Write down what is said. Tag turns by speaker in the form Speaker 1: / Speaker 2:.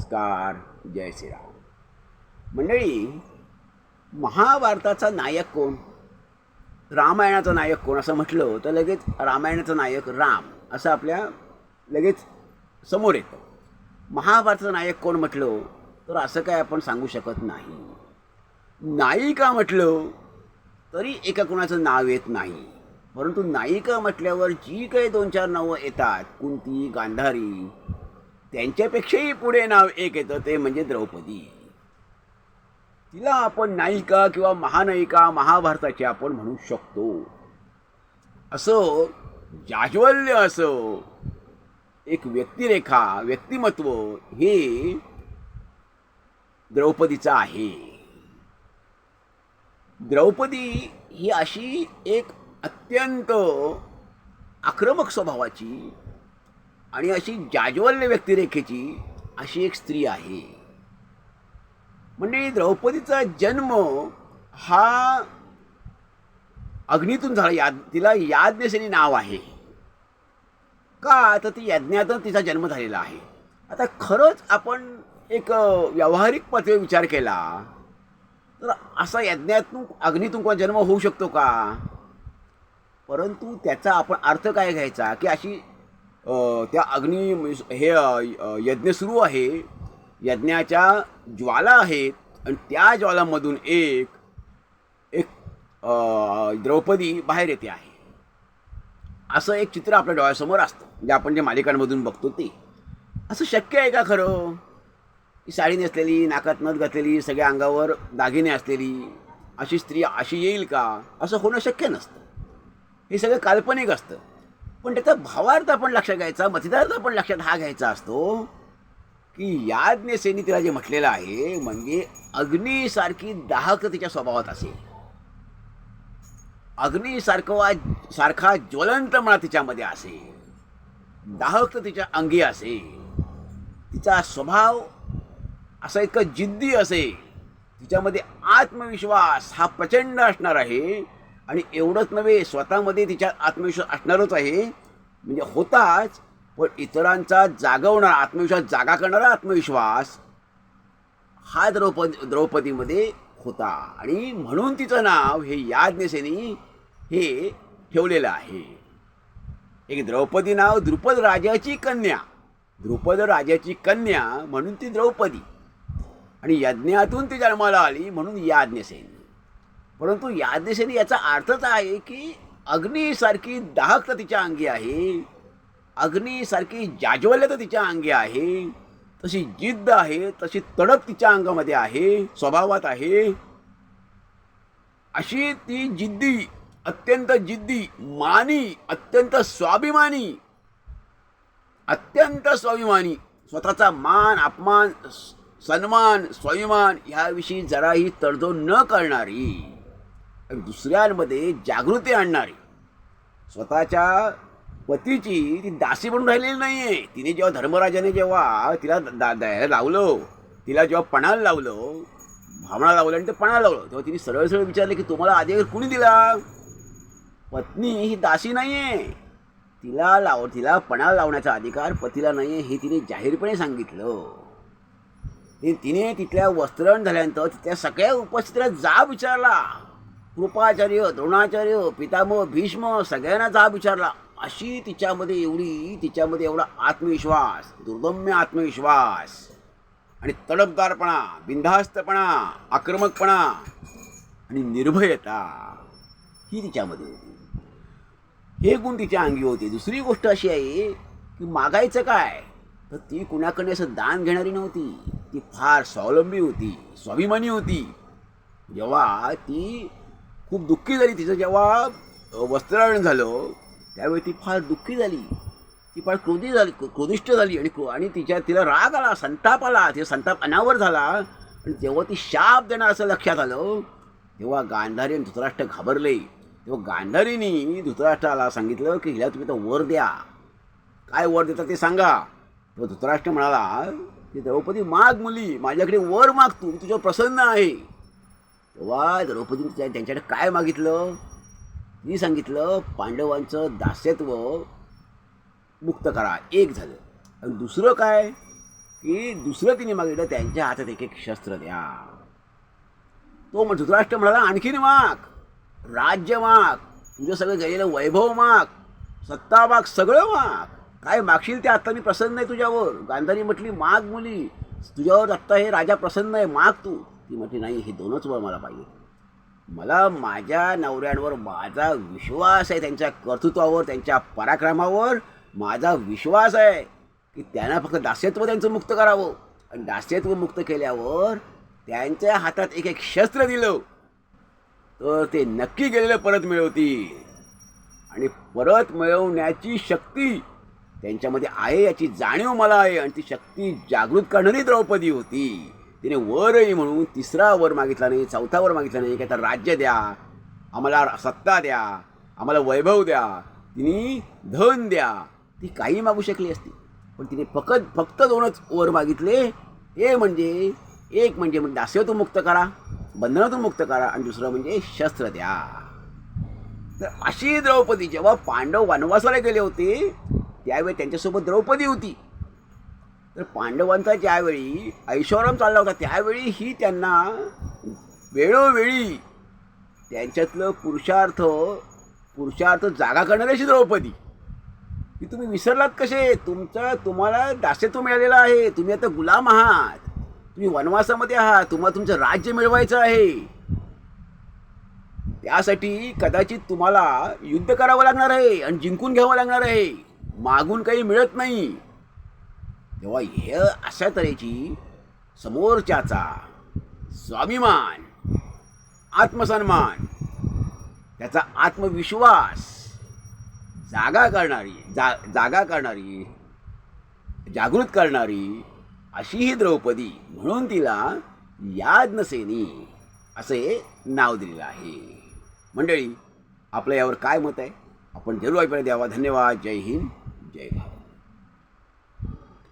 Speaker 1: नमस्कार जय श्रीराम. मंडळी महाभारताचा नायक कोण? रामायणाचा नायक कोण असं म्हटलं तर लगेच रामायणाचा नायक राम असं आपल्या लगेच समोर येतं. महाभारताचा नायक कोण म्हटलं तर असं काय आपण सांगू शकत नाही. नायिका म्हटलं तरी एका कोणाचं नाव येत नाही. परंतु नायिका म्हटल्यावर जी काही दोन चार नावं येतात कुंती गांधारी त्यांच्यापेक्षाही पुढे नाव एक येतं ते म्हणजे द्रौपदी. तिला आपण नायिका किंवा महानायिका महाभारताची आपण म्हणू शकतो. असं जाज्वल्य असं एक व्यक्तिरेखा व्यक्तिमत्व हे द्रौपदीचं आहे. द्रौपदी ही अशी एक अत्यंत आक्रमक स्वभावाची आणि अशी जाज्वल्य व्यक्तिरेखेची अशी एक स्त्री आहे. म्हणजे द्रौपदीचा जन्म हा अग्नीतून झाला. याद तिला याज्ञसेनी नाव आहे. का? तर ती यज्ञातून तिचा जन्म झालेला आहे. आता खरंच आपण एक व्यावहारिक पातळीवर विचार केला तर असा यज्ञातून अग्नीतून कोणा जन्म होऊ शकतो का? परंतु त्याचा आपण अर्थ काय घ्यायचा? की अशी त्या अग्नी हे यज्ञ सुरू आहे. यज्ञाच्या ज्वाला आहेत. आणि त्या ज्वालामधून एक एक द्रौपदी बाहेर येते आहे. असं एक चित्र आपल्या डोळ्यासमोर असतं. म्हणजे आपण जे मालिकांमधून बघतो ते. असं शक्य आहे का खरं? की साडी नेसलेली नाकात नथ घातलेली सगळ्या अंगावर दागिने असलेली अशी स्त्री अशी येईल का? असं होणं शक्य नसतं. हे सगळं काल्पनिक असतं. पण त्याचा भावार्थ आपण लक्षात घ्यायचा मतिदार्थ आपण लक्षात हा घ्यायचा असतो की याज्ञसेनी तिला जे म्हटलेलं आहे म्हणजे अग्नीसारखी दाहक तिच्या स्वभावात असेल. अग्नीसारखा सारखा ज्वलंतपणा तिच्यामध्ये असेल. दाहक तिच्या अंगी असेल. तिचा स्वभाव असा इतका जिद्दी असेल. तिच्यामध्ये आत्मविश्वास हा प्रचंड असणार आहे. आणि एवढंच नव्हे स्वतःमध्ये तिच्यात आत्मविश्वास असणारच आहे. म्हणजे होताच पण इतरांचा जागवणारा आत्मविश्वास जागा करणारा आत्मविश्वास हा द्रौपदी द्रौपदीमध्ये होता. आणि म्हणून तिचं नाव हे याज्ञसेनी हे ठेवलेलं आहे. एक द्रौपदी नाव द्रुपद राजाची कन्या. द्रुपद राजाची कन्या म्हणून ती द्रौपदी. आणि यज्ञातून ती जन्माला आली म्हणून याज्ञसेनी. परंतु याज्ञसेनी याचा अर्थच आहे की अग्नीसारखी दाहकता तिच्या अंगी आहे. अग्नीसारखी जाज्वल्यता तिच्या अंगी आहे. तशी जिद्द आहे तशी तडप तिच्या अंगामध्ये आहे स्वभावात आहे. अशी ती जिद्दी अत्यंत जिद्दी मानी अत्यंत स्वाभिमानी अत्यंत स्वाभिमानी स्वतःचा मान अपमान सन्मान स्वाभिमान ह्याविषयी जराही तडजोड न करणारी. दुसऱ्यांमध्ये जागृती आणणारी. स्वतःच्या पतीची ती दासी म्हणून राहिलेली नाही आहे तिने जेव्हा धर्मराजाने जेव्हा तिला दा द्यायला लावलं तिला जेव्हा पणाला लावलं भावना लावलं आणि ते पणाला लावलं तेव्हा तिने सरळ सरळ विचारलं की तुम्हाला अधिकार कुणी दिला? पत्नी ही दासी नाही आहे तिला लाव तिला पणाला लावण्याचा अधिकार पतीला नाही आहे हे तिने जाहीरपणे सांगितलं. तिने तिथल्या वस्त्रण झाल्यानंतर तिथल्या सगळ्या उपस्थितीला जा विचारला. कृपाचार्य द्रोणाचार्य पितामह भीष्म सगळ्यांना जाब विचारला. अशी तिच्यामध्ये एवढी तिच्यामध्ये एवढा आत्मविश्वास दुर्दम्य आत्मविश्वास आणि तडफदारपणा बिंधास्तपणा आक्रमकपणा आणि निर्भयता ही तिच्यामध्ये होती. हे गुण तिच्या अंगी होते. दुसरी गोष्ट अशी आहे की मागायचं काय? तर ती कुणाकडे असं दान घेणारी नव्हती. ती फार स्वावलंबी होती स्वाभिमानी होती. जेव्हा ती खूप दुःखी झाली तिचं जेव्हा अ, वस्त्रहरण झालं त्यावेळी ती फार दुःखी झाली. ती फार क्रोधी झाली क्रोधिष्ट झाली आणि आणि तिच्या तिला राग आला संताप आला तिचा संताप अनावर झाला. आणि जेव्हा ती शाप देणार असं लक्षात आलं तेव्हा गांधारी आणि धृतराष्ट्र घाबरले. तेव्हा गांधारीनी धृतराष्ट्राला सांगितलं की हिला तुम्ही तर वर द्या. काय वर देता ते सांगा. तेव्हा धृतराष्ट्र म्हणाला की द्रौपदी माग मुली माझ्याकडे वर माग तू मी तुझ्यावर प्रसन्न आहे. तेव्हा द्रौपदीने त्या- त्यांच्याकडे काय मागितलं? मी सांगितलं पांडवांचं दास्यत्व मुक्त करा. एक झालं. आणि दुसरं काय? की दुसरं तिने मागितलं त्यांच्या हातात एक एक शस्त्र द्या. तो मग धृतराष्ट्र म्हणाला आणखीन माग. राज्य माग. तुझं सगळं गेलेलं वैभव माग. सत्ता माग सगळं माग. काय मागशील ते आत्ता मी प्रसन्न आहे तुझ्यावर. गांधारी म्हटली माग मुली. तुझ्यावर आत्ता हे राजा प्रसन्न आहे. माग तू. ती म्हटली नाही हे दोनच वर मला पाहिजे. मला माझ्या नवऱ्यांवर माझा विश्वास आहे त्यांच्या कर्तृत्वावर त्यांच्या पराक्रमावर माझा विश्वास आहे की त्यांना फक्त दास्यत्व त्यांचं मुक्त करावं. आणि दास्यत्व मुक्त केल्यावर त्यांच्या हातात एक एक शस्त्र दिलं. तर ते नक्की गेलेलं परत मिळवतील. आणि परत मिळवण्याची शक्ती त्यांच्यामध्ये आहे याची जाणीव मला आहे. आणि ती शक्ती जागृत करणारी द्रौपदी होती. तिने वरही म्हणून तिसरा वर मागितला नाही चौथा वर मागितला नाही की आता राज्य द्या आम्हाला सत्ता द्या आम्हाला वैभव द्या तिने धन द्या ती काही मागू शकली असती. पण तिने फक्त फक्त दोनच वर मागितले. हे म्हणजे एक म्हणजे म्हणजे मुक्त करा बंधनातून मुक्त करा आणि दुसरं म्हणजे शस्त्र द्या. तर अशी द्रौपदी जेव्हा पांडव वनवासाला गेले होते त्यावेळी त्यांच्यासोबत द्रौपदी होती. तर पांडवांचा ज्यावेळी ऐश्वरम चालला होता त्यावेळी ही त्यांना वेळोवेळी त्यांच्यातलं पुरुषार्थ पुरुषार्थ जागा करणारी अशी द्रौपदी. की तुम्ही विसरलात कसे? तुमचं तुम्हाला दास्यत्व मिळालेलं आहे. तुम्ही आता गुलाम आहात. तुम्ही वनवासामध्ये आहात. तुम्हाला तुमचं राज्य मिळवायचं आहे. त्यासाठी कदाचित तुम्हाला युद्ध करावं लागणार आहे आणि जिंकून घ्यावं लागणार आहे. मागून काही मिळत नाही. तेव्हा हे अशा तऱ्हेची समोरच्याचा स्वाभिमान आत्मसन्मान त्याचा आत्मविश्वास जागा करणारी जा जागा करणारी जागृत करणारी अशी ही द्रौपदी म्हणून तिला याज्ञसेनी असे नाव दिलेलं आहे. मंडळी आपलं यावर काय मत आहे? आपण जरूर ऐकण्यात द्यावा धन्यवाद. जय हिंद. जय भारत.